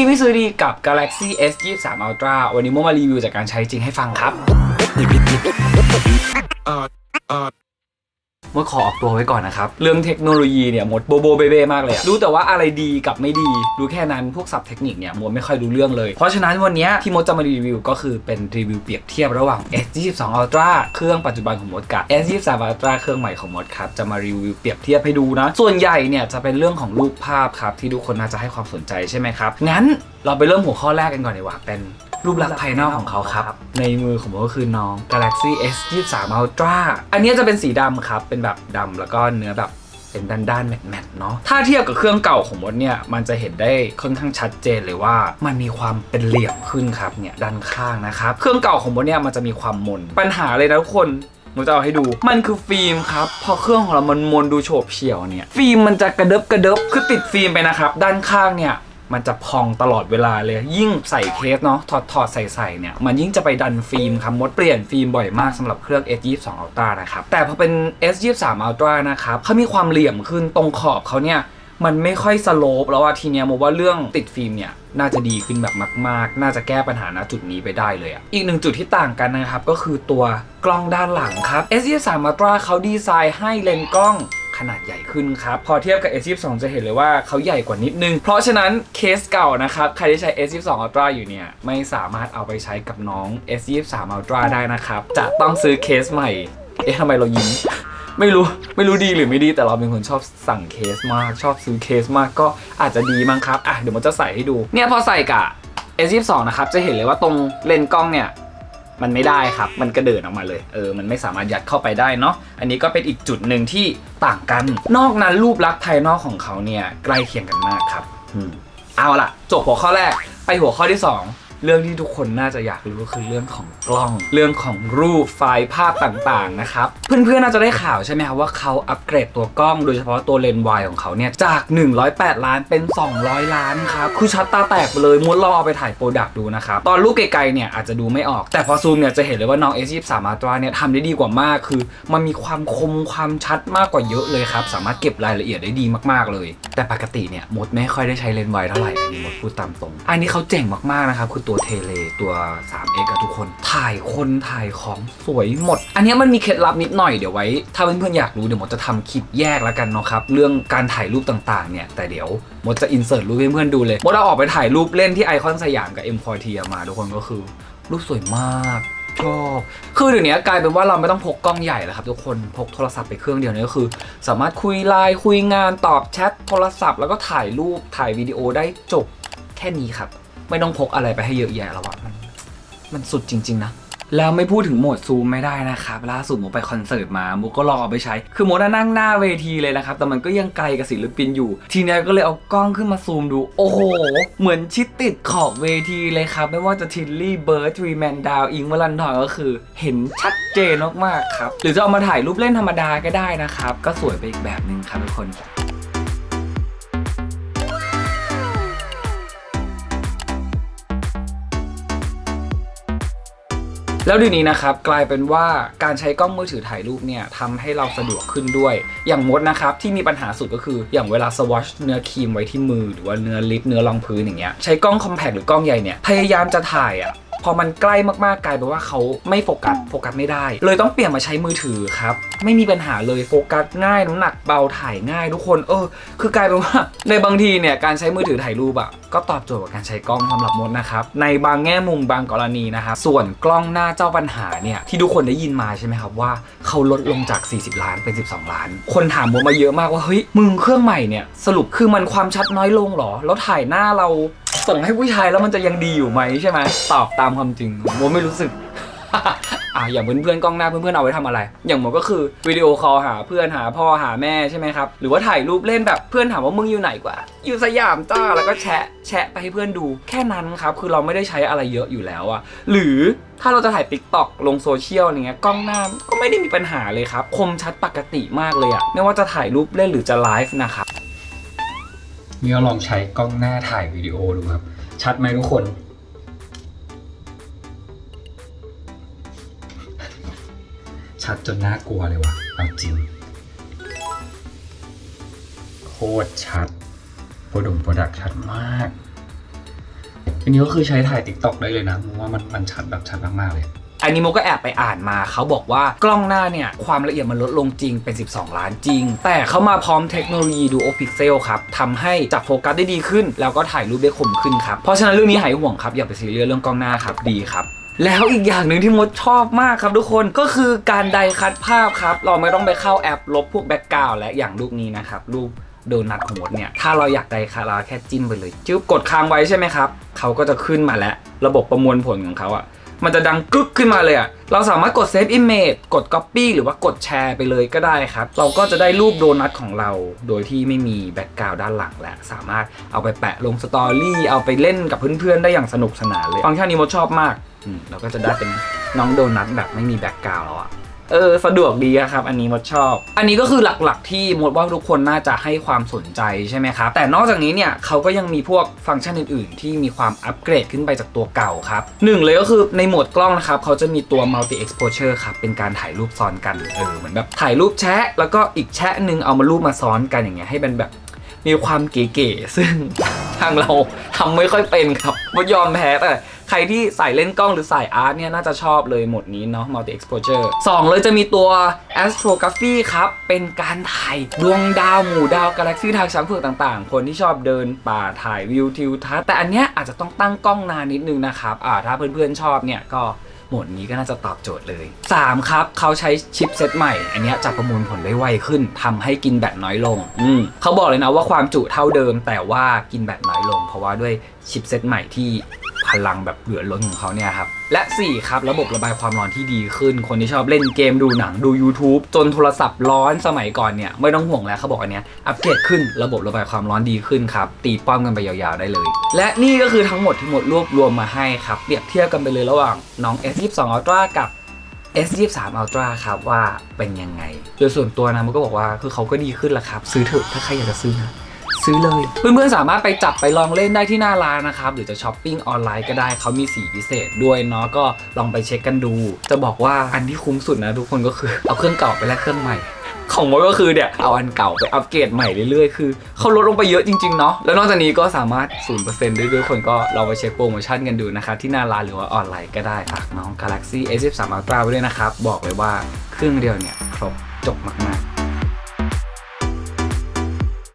ีไม่ซื้อดีกับ Galaxy S 2 3 Ultra วันนี้โมมารีวิวจากการใช้จริงให้ฟังครับ มดขอออกตัวไว้ก่อนนะครับ เรื่องเทคโนโลยีเนี่ยมดโบโบเบเบ้มากเลยรู้แต่ว่าอะไรดีกับไม่ดีรู้แค่นั้นพวกศัพท์เทคนิคเนี่ยมดไม่ค่อยรู้เรื่องเลย เพราะฉะนั้นวันนี้ที่มดจะมารีวิวก็คือเป็นรีวิวเปรียบเทียบระหว่าง S 2 2 Ultra เครื่องปัจจุบันของมดกับ S 2 3 Ultra เครื่องใหม่ของมดครับจะมารีวิวเปรียบเทียบให้ดูนะ ส่วนใหญ่เนี่ยจะเป็นเรื่องของรูปภาพครับที่ทุกคนน่าจะให้ความสนใจใช่ไหมครับงั้นเราไปเริ่มหัวข้อแรกกันก่อนดีกว่าเป็น รูปลักษณ์ภายนอกของเขาครับ ในมือของผมก็คือน้อง Galaxy S 2 3 Ultra อันนี้จะเป็นสีดำครับ เป็นแบบดำแล้วก็เนื้อแบบเป็นด้านๆแมตต์ๆเนาะ ถ้าเทียบกับเครื่องเก่าของมดเนี่ย มันจะเห็นได้ค่อนข้างชัดเจนเลยว่า มันมีความเป็นเหลี่ยมขึ้นครับเนี่ยด้านข้างนะครับ เครื่องเก่าของมดเนี่ยมันจะมีความมน ปัญหาเลยนะทุกคนผมจะเอาให้ดู มันคือฟิล์มครับ พอเครื่องของเรามันมนดูโฉบเฉี่ยวเนี่ย ฟิล์มมันจะกระเดบกระเดบคือติดฟิล์มไปนะครับ ด้านข้างเนี่ย มันจะพองตลอดเวลาเลย ยิ่งใส่เคสเนาะถอดถอดใส่ใส่เนี่ย มันยิ่งจะไปดันฟิล์มครับมดเปลี่ยนฟิล์มบ่อยมากสำหรับเครื่อง S22 Ultra นะครับ แต่พอเป็น S23 Ultra นะครับเขามีความเหลี่ยมขึ้นตรงขอบเขาเนี่ยมันไม่ค่อยสโลปแล้วว่าทีเนี้ยมว่าเรื่องติดฟิล์มเนี่ยน่าจะดีขึ้นแบบมาก ๆ น่าจะแก้ปัญหาณจุดนี้ไปได้เลยอะ อีกหนึ่งจุดที่ต่างกันนะครับ ก็คือตัวกล้องด้านหลังครับ S23 Ultra เขาดีไซน์ให้เลนส์กล้อง ขนาดใหญ่ขึ้นครับ พอเทียบกับ S22 จะเห็นเลยว่าเขาใหญ่กว่านิดนึง เพราะฉะนั้นเคสเก่านะครับ ใครที่ใช้ S22 Ultra อยู่เนี่ย ไม่สามารถเอาไปใช้กับน้อง S23 Ultra ได้นะครับ จะต้องซื้อเคสใหม่ เอ๊ะทำไมเรายิ้มไม่รู้ไม่รู้ดีหรือไม่ดีแต่เราเป็นคนชอบสั่งเคสมาก ชอบซื้อเคสมากก็อาจจะดีมั้งครับอะเดี๋ยวมันจะใส่ให้ดูเนี่ยพอใส่กับ S22 นะครับจะเห็นเลยว่าตรงเลนส์กล้องเนี่ย มันไม่ได้ครับ มันกระเดินออกมาเลย เออ มันไม่สามารถยัดเข้าไปได้เนาะ อันนี้ก็เป็นอีกจุดหนึ่งที่ต่างกัน นอกนั้นรูปลักษณ์ภายนอกของเขาเนี่ยใกล้เคียงกันมากครับ อืม เอาล่ะ จบหัวข้อแรก ไปหัวข้อที่ 2 เรื่องที่ทุกคนน่าจะอยากรู้ก็คือเรื่องของกล้อง เรื่องของรูปไฟล์ภาพต่างๆนะครับ เพื่อนๆน่าจะได้ข่าวใช่ไหมครับว่าเขาอัปเกรดตัวกล้องโดยเฉพาะตัวเลนส์วายของเขาเนี่ยจาก 108 ล้านเป็น 200 ล้านครับคือชัดตาแตกไปเลยมุดลองเอาไปถ่ายโปรดักต์ดูนะครับตอนรูปไกลๆเนี่ยอาจจะดูไม่ออก แต่พอซูมเนี่ยจะเห็นเลยว่าน้อง S23 Ultra เนี่ยทำได้ดีกว่ามากคือ มันมีความคมความชัดมากกว่าเยอะเลยครับสามารถเก็บรายละเอียดได้ดีมากๆเลย แต่ปกติเนี่ยมดไม่ค่อยได้ใช้เลนส์วายเท่าไหร่อันนี้มดพูดตามตรงอันนี้เขาเจ๋งมากๆนะครับคือตัวเทเลตัว 3x อะทุกคน ถ่ายคนถ่ายของสวยหมด อันนี้มันมีเคล็ดลับนิดหน่อยเดี๋ยวไว้ ถ้าเพื่อนๆอยากรู้เดี๋ยวมดจะทำคลิปแยกแล้วกันเนาะครับ เรื่องการถ่ายรูปต่างๆเนี่ย แต่เดี๋ยวมดจะอินเสิร์ตรูปให้เพื่อนๆดูเลยมดเอาออกไปถ่ายรูปเล่นที่ไอคอนสยามกับ M 4 T มาทุกคนก็คือ รูปสวยมากชอบคือเดี๋ยวนี้กลายเป็นว่าเราไม่ต้องพกกล้องใหญ่แล้วครับทุกคนพกโทรศัพท์ไปเครื่องเดียวนี่ก็คือ สามารถคุยไลน์คุยงานตอบแชทโทรศัพท์ แล้วก็ถ่ายรูปถ่ายวิดีโอได้จบแค่นี้ครับ ไม่ต้องพกอะไรไปให้เยอะแยะแล้วอะมันมันสุดจริง ๆ นะแล้วไม่พูดถึงโหมดซูมไม่ได้นะครับล่าสุดโมไปคอนเสิร์ตมาโมก็ลองเอาไปใช้ คือโมน่ะนั่งหน้าเวทีเลยนะครับ แต่มันก็ยังไกลกับศิลปินอยู่ ทีนี้ก็เลยเอากล้องขึ้นมาซูมดู โอ้โห เหมือนชิดติดขอบเวทีเลยครับ ไม่ว่าจะทิลลี่เบิร์ดทรีแมนดาวอิงวลันทอนก็คือ เห็นชัดเจนมากๆครับ หรือจะเอามาถ่ายรูปเล่นธรรมดาก็ได้นะครับ ก็สวยไปอีกแบบหนึ่งครับทุกคน แล้วดีนี้นะครับกลายเป็นว่าการใช้กล้องมือถือถ่ายรูปเนี่ยทำให้เราสะดวกขึ้นด้วย อย่างมดนะครับที่มีปัญหาสุดก็คืออย่างเวลาสวอชเนื้อครีมไว้ที่มือ หรือว่าเนื้อลิปเนื้อรองพื้นอย่างเงี้ยใช้กล้องคอมแพคหรือกล้องใหญ่เนี่ยพยายามจะถ่ายอะ พอมันใกล้มากๆกลายเป็นว่าเขาไม่โฟกัสโฟกัสไม่ได้ เลยต้องเปลี่ยนมาใช้มือถือครับ ไม่มีปัญหาเลยโฟกัสง่ายน้ำหนักเบาถ่ายง่ายทุกคนเออ คือกลายเป็นว่า ในบางทีเนี่ยการใช้มือถือถ่ายรูปอะก็ตอบโจทย์กับการใช้กล้องสำหรับมดนะครับในบางแง่มุมบางกรณีนะครับส่วนกล้องหน้าเจ้าปัญหาเนี่ยที่ทุกคนได้ยินมาใช่ไหมครับว่าเขาลดลงจาก 40 ล้านเป็น 12 ล้าน คนถามมดมาเยอะมากว่าเฮ้ยมึงเครื่องใหม่เนี่ยสรุปคือมันความชัดน้อยลงเหรอ แล้วถ่ายหน้าเรา ส่งให้ผู้ชายแล้วมันจะยังดีอยู่ไหมใช่ไหมตอบตามความจริงโมไม่รู้สึกอะอย่างเพื่อนๆกล้องหน้าเพื่อนๆเอาไว้ทำอะไร อย่างผมก็คือวิดีโอคอลหาเพื่อนหาพ่อหาแม่ใช่ไหมครับ หรือว่าถ่ายรูปเล่นแบบเพื่อนถามว่ามึงอยู่ไหนกว่า อยู่สยามจ้าแล้วก็แชะแชะไปให้เพื่อนดู แค่นั้นครับ คือเราไม่ได้ใช้อะไรเยอะอยู่แล้วอะหรือถ้าเราจะถ่ายติ๊กต็อกลงโซเชียลอะไรเงี้ยกล้องหน้าก็ไม่ได้มีปัญหาเลยครับ คมชัดปกติมากเลยอะไม่ว่าจะถ่ายรูปเล่นหรือจะไลฟ์นะครับ นี่ลองใช้กล้องหน้าถ่ายวิดีโอดูครับ ชัดไหมทุกคน ชัดจนน่ากลัวเลยว่ะเอาจริง โคตรชัดโปรดงโปรดักชัดมากอันนี้ก็คือใช้ถ่าย t ิ k t o k ได้เลยนะว่ามันมันชัดแบบชัดมากๆเลย อันนี้โมก็แอบไปอ่านมา เขาบอกว่ากล้องหน้าเนี่ย ความละเอียดมันลดลงจริงเป็น 12 ล้านจริง แต่เขามาพร้อมเทคโนโลยีดูโอพิกเซลครับทำให้จับโฟกัสได้ดีขึ้น แล้วก็ถ่ายรูปได้คมขึ้นครับ เพราะฉะนั้นเรื่องนี้หายห่วงครับ อย่าไปซีเรียสเรื่องกล้องหน้าครับดีครับแล้วอีกอย่างหนึ่งที่มดชอบมากครับทุกคนก็คือการไดคัดภาพครับ เราไม่ต้องไปเข้าแอปลบพวกแบ็กกราวและอย่างรูปนี้นะครับรูปโดนัทของมดเนี่ย ถ้าเราอยากไดคัดเราแค่จิ้มไปเลยจึ๊บกดค้างไว้ใช่ไหมครับเขาก็จะขึ้นมาแล้ว ระบบประมวลผลของเขาอะ มันจะดังกึกขึ้นมาเลยอะเราสามารถกด save image กด Copy หรือว่ากดแชร์ไปเลยก็ได้ครับ เราก็จะได้รูปโดนัทของเรา โดยที่ไม่มีแบ็กกราวด้านหลังและ สามารถเอาไปแปะลงสตอรี่ เอาไปเล่นกับเพื่อนๆ ได้อย่างสนุกสนานเลย ฟังก์ชันนี้มดชอบมากอืมเราก็จะได้เป็นน้องโดนัทแบบไม่มีแบ็กกราวด์แล้วอะ เออสะดวกดีครับ อันนี้มดชอบ อันนี้ก็คือหลักๆที่มดว่าทุกคนน่าจะให้ความสนใจใช่ไหมครับ แต่นอกจากนี้เนี่ยเขาก็ยังมีพวกฟังก์ชันอื่นๆ ที่มีความอัปเกรดขึ้นไปจากตัวเก่าครับหนึ่งเลยก็คือในโหมดกล้องนะครับเขาจะมีตัว multi exposure ครับ เป็นการถ่ายรูปซ้อนกันเออเหมือนแบบถ่ายรูปแชะ แล้วก็อีกแชะหนึ่งเอามารูปมาซ้อนกันอย่างเงี้ยให้เป็นแบบมีความเก๋ๆซึ่งทางเราทำไม่ค่อยเป็นครับมดยอมแพ้แต่ ใครที่ใส่เล่นกล้องหรือใส่อาร์ตเนี่ยน่าจะชอบเลยหมดนี้เนาะ multi exposure 2 เลยจะมีตัว astrography ครับ เป็นการถ่ายดวงดาวหมู่ดาวกาแล็กซี่ทางช้างเผือกต่าง ๆ คนที่ชอบเดินป่าถ่ายวิวทิวทัศน์แต่อันเนี้ยอาจจะต้องตั้งกล้องนานนิดนึงนะครับอ่าถ้าเพื่อนๆชอบเนี่ยก็หมดนี้ก็น่าจะตอบโจทย์เลย 3 ครับ เขาใช้ชิปเซตใหม่ อันเนี้ยจะประมวลผลได้ไวขึ้นทำให้กินแบตน้อยลง อืมเขาบอกเลยนะว่าความจุเท่าเดิม แต่ว่ากินแบตน้อยลง เพราะว่าด้วยชิปเซตใหม่ที่ พลังแบบเหลือล้นของเขาเนี่ยครับ และ 4 ครับ ระบบระบายความร้อนที่ดีขึ้น คนที่ชอบเล่นเกมดูหนังดู YouTube จนโทรศัพท์ร้อนสมัยก่อนเนี่ยไม่ต้องห่วงแล้วเขาบอกอันเนี้ยอัปเกรดขึ้นระบบระบายความร้อนดีขึ้นครับ ตีป้อมกันไปยาวๆได้เลย และนี่ก็คือทั้งหมดที่หมดรวบรวมมาให้ครับเปรียบเทียบกันไปเลยระหว่างน้อง S22 Ultra กับ S23 Ultra ครับว่าเป็นยังไง โดยส่วนตัวนะมันก็บอกว่าคือเขาก็ดีขึ้นละครับ ซื้อเถอะถ้าใครอยากจะซื้อนะ ซื้อเลย เพื่อนๆสามารถไปจับไปลองเล่นได้ที่หน้าร้านนะครับหรือจะช้อปปิ้งออนไลน์ก็ได้เขามีสีพิเศษด้วยเนาะก็ลองไปเช็คกันดู จะบอกว่าอันที่คุ้มสุดนะทุกคนก็คือเอาเครื่องเก่าไปแลกเครื่องใหม่ของมดก็คือเนี่ยเอาอันเก่าไปอัปเกรดใหม่เรื่อยๆ คือเขาลดลงไปเยอะจริงๆเนาะแล้วนอกจากนี้ก็สามารถ 0%ได้ด้วยคนก็ลองไปเช็คโปรโมชั่นกันดูนะครับที่หน้าร้านหรือว่าออนไลน์ก็ได้ฝากน้อง Galaxy S23 Ultra ไว้ด้วยนะครับ บอกเลยว่าเครื่องเดียวเนี่ยครบจบมากๆ